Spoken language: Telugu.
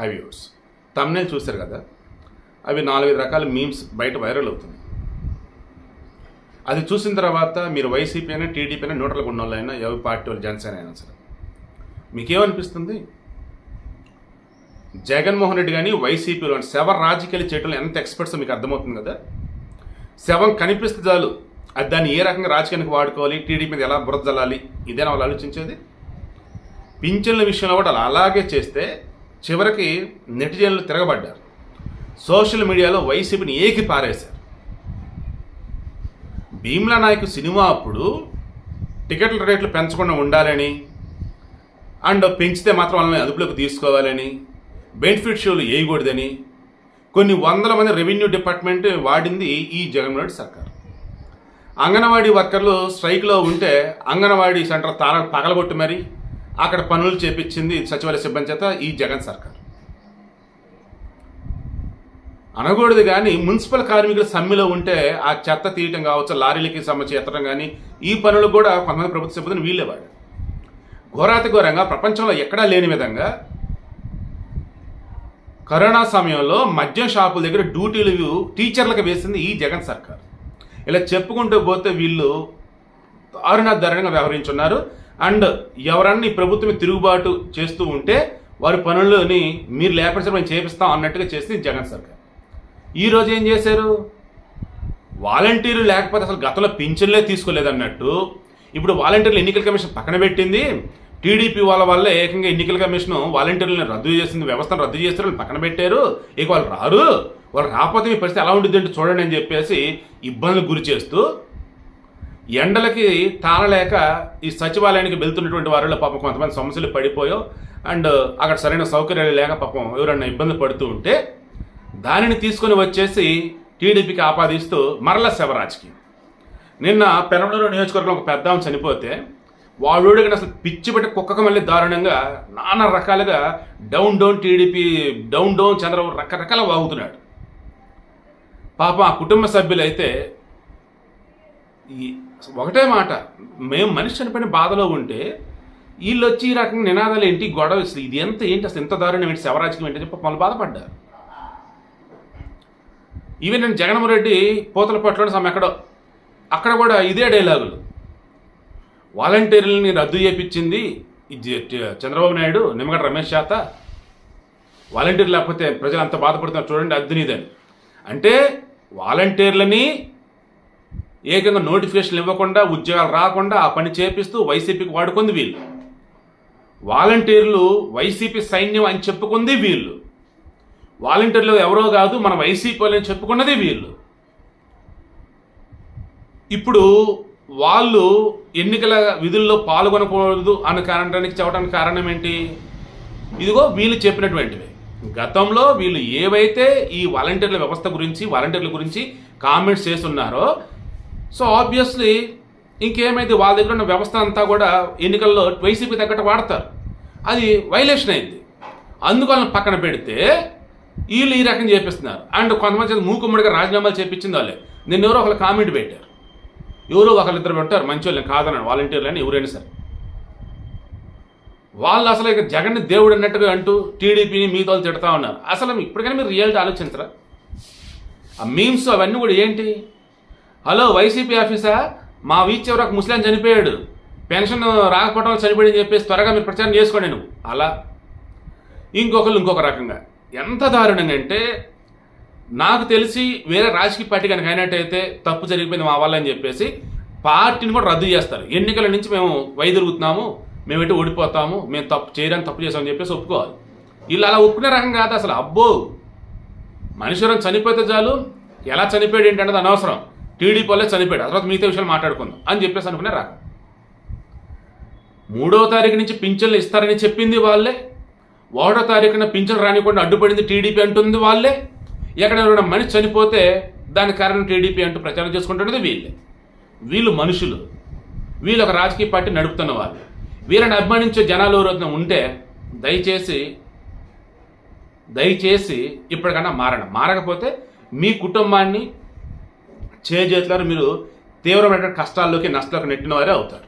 హై వ్యూవర్స్ తమ్నే చూశారు కదా? అవి నాలుగైదు రకాల మీమ్స్ బయట వైరల్ అవుతుంది అది చూసిన తర్వాత మీరు వైసీపీ అయినా టీడీపీ అయినా న్యూట్రల్గా ఉన్న వాళ్ళైనా ఎవరి పార్టీ వాళ్ళు జనసేన అయినా సరే మీకేమనిపిస్తుంది? జగన్మోహన్ రెడ్డి కానీ వైసీపీలో శవ రాజకీయాలు చేయడంలో ఎంత ఎక్స్పర్ట్స్ మీకు అర్థమవుతుంది కదా? శవం కనిపిస్తే చాలు. అది దాన్ని ఏ రకంగా రాజకీయానికి వాడుకోవాలి? టీడీపీ మీద ఎలా బురద జల్లాలి? ఇదేనా వాళ్ళు ఆలోచించేది? పింఛన్ల విషయంలో కూడా అలాగే చేస్తే చివరికి నెటిజన్లు తిరగబడ్డారు. సోషల్ మీడియాలో వైసీపీని ఏకి పారేశారు. భీమ్లా నాయక్ సినిమా అప్పుడు టికెట్ల రేట్లు పెంచకుండా ఉండాలని అండ్ పెంచితే మాత్రం వాళ్ళని అదుపులోకి తీసుకోవాలని బెనిఫిట్ షోలు వేయకూడదని కొన్ని వందల మంది రెవెన్యూ డిపార్ట్మెంట్ వాడింది ఈ జగన్మోహన్ రెడ్డి సర్కార్. అంగన్వాడీ వర్కర్లు స్ట్రైక్లో ఉంటే అంగన్వాడీ సెంటర్ తాళాలు పగలగొట్టి మరి అక్కడ పనులు చేపించింది సచివాలయ సిబ్బంది చేత ఈ జగన్ సర్కార్. అనకూడదు కానీ మున్సిపల్ కార్మికులు సమ్మెలో ఉంటే ఆ చెత్త తీయటం కావచ్చు లారీలకి సంబంధించి ఎత్తడం కానీ ఈ పనులు కూడా కొంతమంది ప్రభుత్వ సిబ్బందిని వీళ్ళేవాడు ఘోరాతి ఘోరంగా ప్రపంచంలో ఎక్కడా లేని విధంగా కరోనా సమయంలో మద్యం షాపుల దగ్గర డ్యూటీలు టీచర్లకు వేసింది ఈ జగన్ సర్కార్. ఇలా చెప్పుకుంటూ పోతే వీళ్ళు దారుణ దారుణంగా వ్యవహరించున్నారు. అండ్ ఎవరన్నా ఈ ప్రభుత్వం తిరుగుబాటు చేస్తూ ఉంటే వారి పనుల్లోని మీరు లేకపోతే మేము చేపిస్తాం అన్నట్టుగా చేసింది జగన్ సర్కార్. ఈ రోజు ఏం చేశారు? వాలంటీర్లు లేకపోతే అసలు గతంలో పింఛన్లే తీసుకోలేదన్నట్టు ఇప్పుడు వాలంటీర్లు ఎన్నికల కమిషన్ పక్కన పెట్టింది. టీడీపీ వాళ్ళ వల్ల ఏకంగా ఎన్నికల కమిషన్ వాలంటీర్లను రద్దు చేసింది వ్యవస్థను రద్దు చేస్తారు వాళ్ళని పక్కన పెట్టారు. ఇక వాళ్ళు రారు. వాళ్ళు రాకపోతే మీ పరిస్థితి ఎలా ఉంటుంది అంటే చూడండి అని చెప్పేసి ఇబ్బందులు గురి చేస్తూ ఎండలకి తాళలేక ఈ సచివాలయానికి వెళ్తున్నటువంటి వారిలో పాపం కొంతమంది సమస్యలు పడిపోయో అండ్ అక్కడ సరైన సౌకర్యాలు లేక పాపం ఎవరన్నా ఇబ్బంది పడుతూ ఉంటే దానిని తీసుకొని వచ్చేసి టీడీపీకి ఆపాదిస్తూ మరల శివరాజ్కి నిన్న పెరంలో నియోజకవర్గంలో ఒక పెద్ద చనిపోతే వాడు అసలు పిచ్చి పెట్టి కుక్కకు మళ్ళీ దారుణంగా నానా రకాలుగా down down TDP down down Chandrababu రకరకాల వాగుతున్నాడు. పాపం ఆ కుటుంబ సభ్యులైతే ఒకటే మాట. మేము మనిషి చనిపోయిన బాధలో ఉంటే వీళ్ళు వచ్చి ఈ రకంగా నినాదాలు ఏంటి గొడవ అసలు ఇది ఎంత ఏంటి అసలు ఎంత దారుణం ఏంటి శవరాజకీయం ఏంటి చెప్పి వాళ్ళు బాధపడ్డారు. ఈవెన్ నేను జగన్మోహన్ రెడ్డి పోతల పట్ల సమ ఎక్కడో అక్కడ కూడా ఇదే డైలాగులు. వాలంటీర్లని రద్దు చేపించింది చంద్రబాబు నాయుడు నిమ్మగడ్డ రమేష్ చేత. వాలంటీర్ లేకపోతే ప్రజలు అంత బాధపడుతున్నారు చూడండి అద్దునిదని అంటే వాలంటీర్లని ఏకంగా నోటిఫికేషన్ ఇవ్వకుండా ఉద్యోగాలు రాకుండా ఆ పని చేపిస్తూ వైసీపీకి వాడుకుంది వీళ్ళు. వాలంటీర్లు వైసీపీ సైన్యం అని చెప్పుకుంది వీళ్ళు. వాలంటీర్లు ఎవరో కాదు మన వైసీపీ వాళ్ళని చెప్పుకున్నది వీళ్ళు. ఇప్పుడు వాళ్ళు ఎన్నికల విధుల్లో పాల్గొనకూడదు అని కారణానికి చెప్పడానికి కారణం ఏంటి? ఇదిగో వీళ్ళు చెప్పినటువంటివి. గతంలో వీళ్ళు ఏవైతే ఈ వాలంటీర్ల వ్యవస్థ గురించి వాలంటీర్ల గురించి కామెంట్స్ చేస్తున్నారో సో ఆబ్వియస్లీ ఇంకేమైతే వాళ్ళ దగ్గర ఉన్న వ్యవస్థ అంతా కూడా ఎన్నికల్లో వైసీపీ తగ్గట్టు వాడతారు. అది వైలేషన్ అయింది. అందువలన పక్కన పెడితే వీళ్ళు ఈ రకం చేపిస్తున్నారు. అండ్ కొంతమంది మూకుమ్మడిగా రాజీనామాలు చేపించింది వాళ్ళే. నిన్న ఎవరో ఒకళ్ళు కామెంట్ పెట్టారు. ఎవరో ఒకళ్ళిద్దరు పెట్టారు. మంచి వాళ్ళని కాదన్నాడు. వాలంటీర్లు అని ఎవరైనా సరే. వాళ్ళు అసలు ఇక జగన్ దేవుడు అన్నట్టుగా అంటూ టీడీపీని మీతో తిడతా ఉన్నారు. అసలు ఇప్పటికైనా మీరు రియాలిటీ ఆలోచించరా? ఆ మీమ్స్ అవన్నీ కూడా ఏంటి? హలో వైసీపీ ఆఫీసా మా వీచ్ ఎవరు ఒక ముస్లిం చనిపోయాడు. పెన్షన్ రాకపోవడం చనిపోయింది చనిపోయాడని చెప్పేసి త్వరగా మీరు ప్రచారం చేసుకోండి నువ్వు. అలా? ఇంకొకరు ఇంకొక రకంగా. ఎంత దారుణంగా అంటే నాకు తెలిసి వేరే రాజకీయ పార్టీ కనుక అయినట్టయితే తప్పు జరిగిపోయింది మా వాళ్ళని చెప్పేసి పార్టీని కూడా రద్దు చేస్తారు. ఎన్నికల నుంచి మేము వైదొలుగుతున్నాము మేము ఎటు ఓడిపోతాము మేము తప్పు చేయడానికి తప్పు చేసామని చెప్పేసి ఒప్పుకోవాలి. వీళ్ళు అలా ఒప్పుకునే రకం కాదు అసలు. అబ్బో! మనిషి చనిపోతే చాలు. ఎలా చనిపోయాడు ఏంటన్నది అనవసరం. టీడీపీ వాళ్ళే చనిపోయాడు ఆ తర్వాత మిగతా విషయాలు మాట్లాడుకుందాం. అని చెప్పేసి అనుకునే రకం మూడో తారీఖు నుంచి పింఛన్లు ఇస్తారని చెప్పింది వాళ్ళే. ఒకటో తారీఖున పింఛన్లు రానికుండా అడ్డుపడింది టీడీపీ అంటుంది వాళ్ళే. ఎక్కడ మనిషి చనిపోతే దాని కారణం టీడీపీ అంటూ ప్రచారం చేసుకుంటున్నది వీళ్ళే. వీళ్ళు మనుషులు. వీళ్ళు ఒక రాజకీయ పార్టీ నడుపుతున్న వాళ్ళు. వీళ్ళని అభిమానించే జనాలు ఎవరైనా ఉంటే దయచేసి దయచేసి ఇప్పటికన్నా మారండి. మారకపోతే మీ కుటుంబాన్ని చేజేతులారు మీరు తీవ్రమైన కష్టాల్లోకి నష్టాలకు నెట్టిన వారే అవుతారు.